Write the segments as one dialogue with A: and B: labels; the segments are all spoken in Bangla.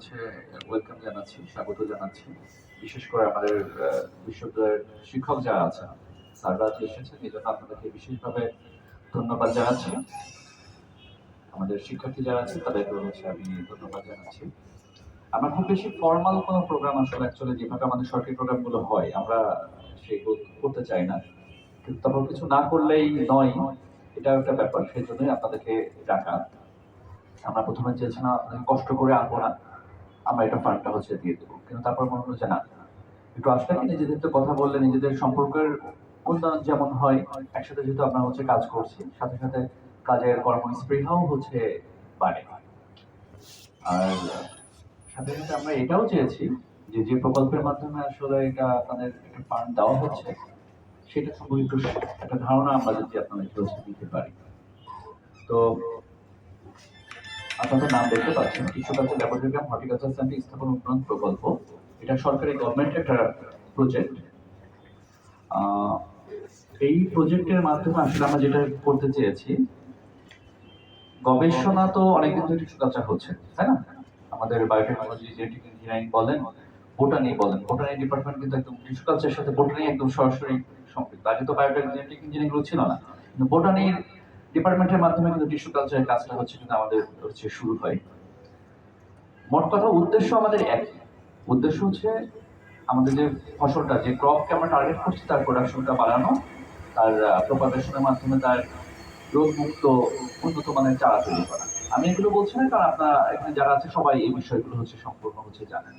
A: হচ্ছে ওয়েলকাম জানাচ্ছি, স্বাগত জানাচ্ছি। বিশেষ করে আমাদের বিশ্ববিদ্যালয়ের শিক্ষক যারা আছেন, স্যাররা যে এসেছেন, এই জন্য আপনাদেরকে বিশেষভাবে ধন্যবাদ জানাচ্ছি। আমাদের শিক্ষার্থী যারা আছে তাদেরকে হচ্ছে আমি ধন্যবাদ জানাচ্ছি। আমার খুব বেশি ফর্মাল কোনো প্রোগ্রাম আসলে অ্যাকচুয়ালি যেভাবে আমাদের সরকারি প্রোগ্রামগুলো হয়, আমরা সেগুলো করতে চাই না। কিন্তু তারপর কিছু না করলেই নয় এটা একটা ব্যাপার। সেই জন্যই আপনাদেরকে ডাকা। আমরা প্রথমে চেয়েছিলাম আপনাদের কষ্ট করে আনব না আমরা এটা ফান্ডটা হচ্ছে দিয়ে দেবো। কিন্তু তারপর মনে হলো যে না, একটু আসলে নিজেদের তো কথা বললে, নিজেদের সম্পর্কের উন্নয়ন যেমন হয়, একসাথে যেহেতু আমরা হচ্ছে কাজ করছি, সাথে সাথে কাজের কর্মস্পৃহাও হচ্ছে বাড়ে। আর সাথে সাথে আমরা এটাও চেয়েছি যে যে প্রকল্পের মাধ্যমে আসলে এটা আপনাদের একটা ফান্ড দেওয়া হচ্ছে, সেটা সম্পর্কে একটু ধারণা আমরা যদি আপনাদেরকে হচ্ছে দিতে পারি। তো আপনাদের নাম দেখতে পাচ্ছেন কৃষকাচার ল্যাবরেটরি ক্যাম্প হর্টিকালচার সেন্টার স্থাপন উন্নয়ন প্রকল্প। এটা সরকারি গভর্নমেন্টের একটা প্রজেক্ট এই প্রজেক্টের মাধ্যমে আসলে আমরা যেটা করতে চেয়েছি, গবেষণা তো অনেকদিন ধরে কৃষিকালচার হচ্ছে, তাই না? আমাদের বায়োটেকনোলজি জেনেটিক ইঞ্জিনিয়ারিং বলেন বোটানি বলেন বোটানি ডিপার্টমেন্ট কিন্তু একদম কৃষিকালচারের সাথে বোটানি একদম সরাসরি সম্পৃক্ত। আগে তো বায়োটেক জেনেটিক ইঞ্জিনিয়ারিং ছিল না। কিন্তু বোটানির ডিপার্টমেন্টের মাধ্যমে কিন্তু টিস্যু কালচারের কাজটা হচ্ছে কিন্তু আমাদের হচ্ছে শুরু হয়। মোট কথা, উদ্দেশ্য আমাদের একই। উদ্দেশ্য হচ্ছে আমাদের যে ফসলটা, যে ক্রপকে আমরা টার্গেট করছি, তার প্রোডাকশনটা বাড়ানো, তার প্রপাগেশনের মাধ্যমে তার রোগমুক্ত, উন্নত মানের চারা তৈরি করা। আমি এগুলো বলছি না কারণ আপনারা এখানে যারা আছে সবাই এই বিষয়গুলো হচ্ছে সম্পূর্ণ হচ্ছে জানেন।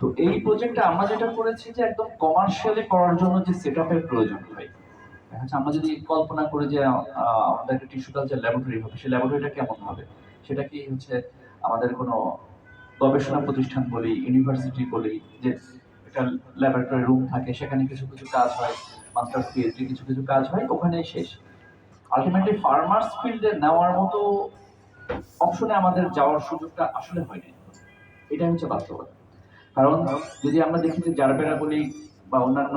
A: তো এই প্রজেক্টে আমরা যেটা করেছি যে একদম কমার্শিয়ালি করার জন্য যে সেট প্রয়োজন হয় আমরা যদি কল্পনা করি যে আমাদের একটা টিস্যু কালচার ল্যাবরেটরি হবে, সেই ল্যাবরেটরিটা কেমন হবে? সেটা কি হচ্ছে আমাদের কোনো গবেষণা প্রতিষ্ঠান বলি ইউনিভার্সিটি বলি, যে একটা ল্যাবরেটরি রুম থাকে, সেখানে কিছু কিছু কাজ হয় মাস্টার্স পিএইচডি কিছু কিছু কাজ হয়, ওখানেই শেষ। আলটিমেটলি ফার্মার্স ফিল্ডে নেওয়ার মতো অপশনে আমাদের যাওয়ার সুযোগটা আসলে হয়নি। এটাই হচ্ছে বাস্তবতা। কারণ যদি আমরা দেখি যে জারবেরা বলি বা অন্যান্য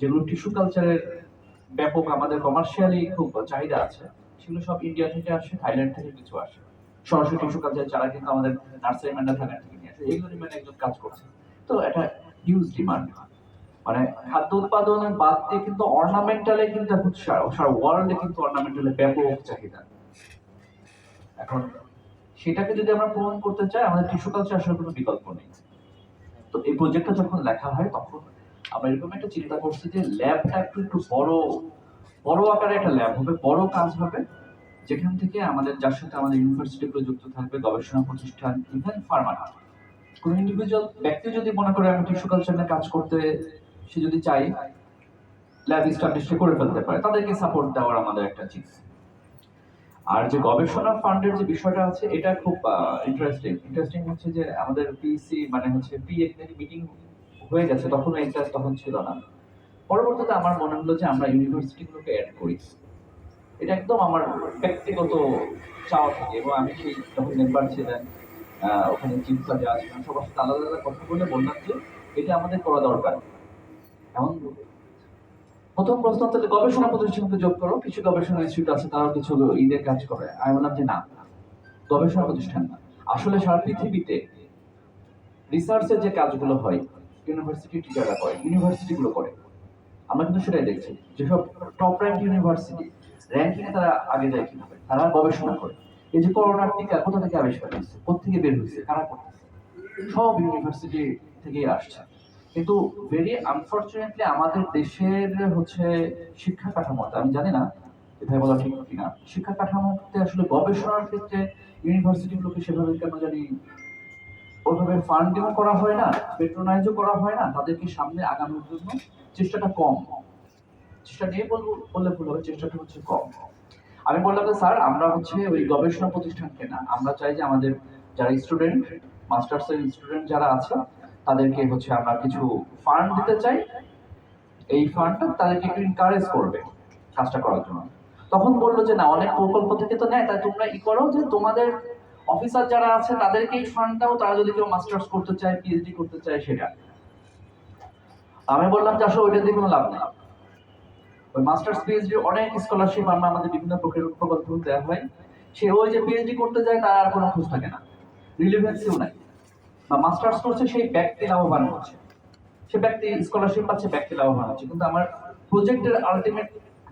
A: যেগুলো টিস্যু কালচারের ব্যাপক আমাদের কমার্শিয়ালি খুব চাহিদা আছে। সেগুলো সব ইন্ডিয়া থেকে আসে থাইল্যান্ড থেকে কিছু আসে। সরাসরি টিস্যু কালচার যারা কিন্তু আমাদের নার্সারি ম্যান্ডা থাইল্যান্ড থেকে নিয়ে আসে। এইগুলো মানে একজন কাজ করছে। তো এটা হিউজ ডিমান্ড মানে খাদ্য উৎপাদনের বাদ দিয়ে কিন্তু অর্নামেন্টালে কিন্তু এখন সারা ওয়ার্ল্ডে কিন্তু অর্নামেন্টালে ব্যাপক চাহিদা। এখন সেটাকে যদি আমরা পূরণ করতে চাই, আমাদের টিস্যু কালচার আসলে কোনো বিকল্প নেই। তো এই প্রজেক্টটা যখন লেখা হয়, তখন আমরা এরকম একটা চিন্তা করছি যে ল্যাবটা একটু একটু বড় বড় আকারে একটা ল্যাব হবে, বড় কাজ হবে, যেখান থেকে আমাদের, যার সাথে আমাদের ইউনিভার্সিটিগুলো যুক্ত থাকবে, গবেষণা প্রতিষ্ঠান ইভেন ফার্মা কোনো ইন্ডিভিজুয়াল ব্যক্তি যদি মনে করে আমি টিস্যু কালচার কাজ করতে, সে যদি চাই ল্যাব স্টাবলিশ করে ফেলতে পারে, তাদেরকে সাপোর্ট দেওয়ার আমাদের একটা চিন্তা আর যে গবেষণা ফান্ডের যে বিষয়টা আছে, এটা খুব ইন্টারেস্টিং ইন্টারেস্টিং হচ্ছে যে আমাদের পিসি মানে হচ্ছে পি মিটিং হয়ে গেছে তখন এটা তখন ছিল না। পরবর্তীতে আমার মনে হলো যে আমরা ইউনিভার্সিটিগুলোকে অ্যাড করি। এটা একদম আমার ব্যক্তিগত চাওয়া থাকে এবং আমি সেই যখন মেম্বার ছিলেন ওখানে চিফ সাজে আসবেন সবার সাথে আলাদা আলাদা কথা বলে বললাম যে এটা আমাদের করা দরকার। এমন প্রথম প্রশ্ন হচ্ছে গবেষণা প্রতিষ্ঠানকে যোগ করো, কিছু গবেষণা ইনস্টিটিউট আছে তারা কিছু ঈদের কাজ করে। আমি বললাম যে না, গবেষণা প্রতিষ্ঠান না। আসলে সারা পৃথিবীতে রিসার্চের যে কাজগুলো হয় ইউনিভার্সিটি টিচাররা করে ইউনিভার্সিটিগুলো করে আমরা কিন্তু সেটাই দেখছি, যেসব টপ র্যাঙ্ক ইউনিভার্সিটি র্যাঙ্কিং এ তারা আগে যায় কীভাবে? তারা গবেষণা করে। এই যে করোনার টিকা কোথা থেকে আবিষ্কার হয়েছে? কোথেকে বের হয়েছে? কারা করতেছে? সব ইউনিভার্সিটি থেকেই আসছে। কিন্তু ভেরি আনফর্চুনেটলি আমাদের দেশের হচ্ছে শিক্ষা কাঠামোটা আমি জানি না, এভাবে বলা ঠিক কিনা। শিক্ষা কাঠামোতে আসলে গবেষণার ক্ষেত্রে ইউনিভার্সিটিগুলোকে সেভাবে কেন জানি ওইভাবে ফান্ডিংও করা হয় না পেট্রোনাইজও করা হয় না, তাদেরকে সামনে আগানোর জন্য চেষ্টাটা কম। চেষ্টা নিয়ে বলব, বললে ভুল হবে, চেষ্টাটা হচ্ছে কম। আমি বললাম যে, স্যার, আমরা হচ্ছে ওই গবেষণা প্রতিষ্ঠানকে না, আমরা চাই যে আমাদের যারা স্টুডেন্ট মাস্টার্সের স্টুডেন্ট যারা আছে, তাদেরকে হচ্ছে আমরা কিছু ফান্ড দিতে চাই। এই ফান্ডটা তাদেরকে একটু এনকারেজ করবে কাজটা করার জন্য। তখন বলল যে, না, অনেক প্রকল্প থেকে তো নেয়, তাই তোমরা ই করো যে তোমাদের অফিসার যারা আছে তাদেরকে এই ফান্ড দাও তারা যদি কেউ মাস্টার্স করতে চায় পিএইচডি করতে চায় সেটা। আমি বললাম যে আসলে ওইটা দিয়ে কোনো লাভ নেই। ওই মাস্টার্স পিএইচডি অনেক স্কলারশিপ আমরা আমাদের বিভিন্ন প্রকল্প দেওয়া হয়। সে ওই যে পিএইচডি করতে যায়, তার আর কোনো খোঁজ থাকে না। রিলিভেন্সিও নাই। বা মাস্টার্স করছে, সেই ব্যক্তি লাভবান হচ্ছে। সে ব্যক্তি স্কলারশিপ পাচ্ছে, ব্যক্তি লাভবান হচ্ছে। কিন্তু আমার প্রজেক্টের আলটিমেট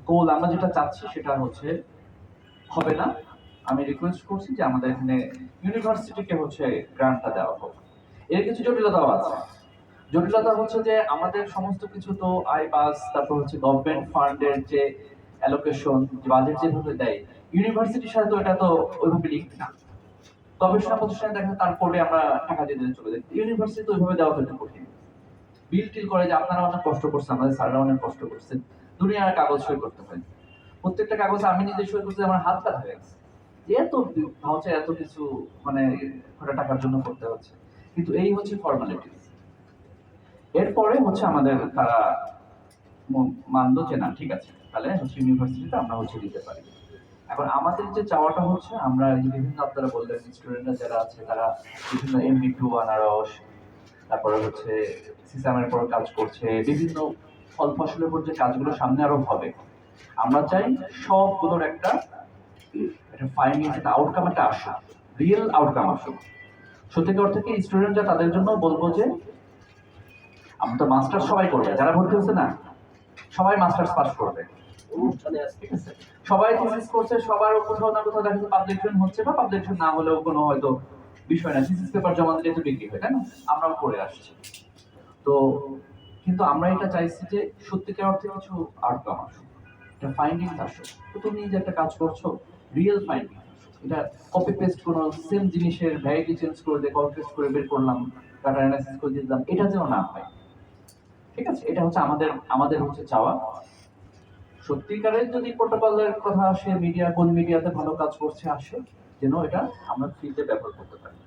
A: গোল আমরা যেটা চাচ্ছি, সেটা হচ্ছে, হবে না। আমি রিকোয়েস্ট করছি যে আমাদের এখানে ইউনিভার্সিটিকে হচ্ছে গ্রান্টটা দেওয়া হোক। এর কিছু জটিলতাও আছে। জটিলতা হচ্ছে যে আমাদের সমস্ত কিছু তো আই পাস তারপর হচ্ছে গভর্নমেন্ট ফান্ডের যে অ্যালোকেশন বাজেট যেভাবে দেয় ইউনিভার্সিটির সাথে তো এটা তো ওইভাবে লিঙ্ক না। গবেষণা প্রতিষ্ঠানে দেখা যায় তারপরে আমরা টাকা দিয়ে দিতে চলে যাই। ইউনিভার্সিটি তো ওইভাবে দেওয়া তো একটু কঠিন। বিল টিল করে যে আপনারা অনেক কষ্ট করছেন, আমাদের স্যাররা অনেক কষ্ট করছেন। দুনিয়ার কাগজ সই করতে হয়। প্রত্যেকটা কাগজে আমি নিজে সই করতে আমার হাত ব্যথা হয়ে গেছে। এত ভাউচার এত কিছু মানে কটা টাকার জন্য করতে হচ্ছে। কিন্তু এই হচ্ছে ফর্মালিটিস এরপরে হচ্ছে আমাদের তারা যে না, ঠিক আছে, তাহলে হচ্ছে ইউনিভার্সিটিতে আমরা হচ্ছে দিতে পারি। এখন আমাদের যে চাওয়াটা হচ্ছে, আমরা বিভিন্ন আপনারা বললেন স্টুডেন্টরা যারা আছে, তারা বিভিন্ন এমবিকিউ আনারস তারপরে হচ্ছে সিসামের উপর কাজ করছে, বিভিন্ন ফল ফসলের উপর যে কাজগুলো সামনে আরও হবে। আমরা চাই সবগুলোর একটা একটা ফাইন্ডিংস একটা আউটকাম একটা আসুক রিয়েল আউটকাম আসুক সত্যিকার অর্থে কি স্টুডেন্টরা তাদের জন্য বলব যে, আমরা তো মাস্টার্স সবাই করবে যারা ভর্তি হচ্ছে না, সবাই মাস্টার্স পাস করবে। সবাই থিসিস করছে, সবার কোথাও না কোথাও দেখা পাবলিকেশন হচ্ছে বা পাবলিকেশন না হলেও কোনো হয়তো বিষয় না থিসিস পেপার জমা দিলে তো বিক্রি হয়, তাই না? আমরাও করে আসছি। তো কিন্তু আমরা এটা চাইছি যে সত্যিকার অর্থে কিছু আউটকাম আসুক। একটা ফাইন্ডিং আসুক। তো তুমি যে একটা কাজ করছ রিয়েল ফাইল এটা কপি পেস্ট কোনো সেম জিনিসের ভ্যারাইটি চেঞ্জ করে দিয়ে কপি পেস্ট করে বের করলাম ডাটা অ্যানালাইসিস করে দিলাম। এটা যেন না হয়। ঠিক আছে? এটা হচ্ছে আমাদের আমাদের হচ্ছে চাওয়া। সত্যিকারের যদি প্রোটোকলের কথা আসে মিডিয়া কোন মিডিয়াতে ভালো কাজ করছে, আসে, যেন এটা আমরা ফ্রিতে ব্যবহার করতে পারি।